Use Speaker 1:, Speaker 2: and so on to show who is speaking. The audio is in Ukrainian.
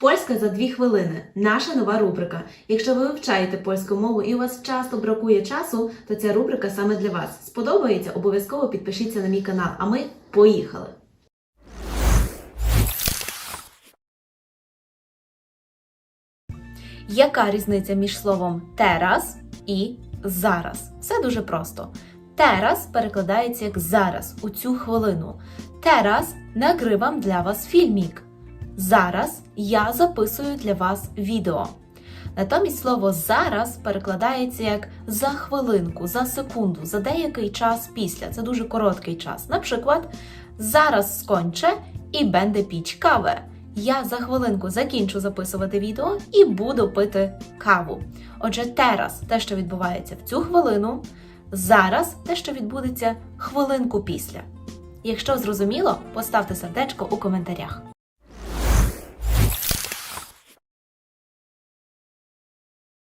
Speaker 1: Польська за дві хвилини. Наша нова рубрика. Якщо ви вивчаєте польську мову і у вас часто бракує часу, то ця рубрика саме для вас. Сподобається? Обов'язково підпишіться на мій канал. А ми поїхали! Яка різниця між словом тераз і зараз? Все дуже просто. Тераз перекладається як зараз, у цю хвилину. Тераз нагривам для вас фільмік. Зараз я записую для вас відео. Натомість слово зараз перекладається як за хвилинку, за секунду, за деякий час після. Це дуже короткий час. Наприклад, зараз сконче і бенде піч каве. Я за хвилинку закінчу записувати відео і буду пити каву. Отже, тераз те, що відбувається в цю хвилину, зараз те, що відбудеться хвилинку після. Якщо зрозуміло, поставте сердечко у коментарях.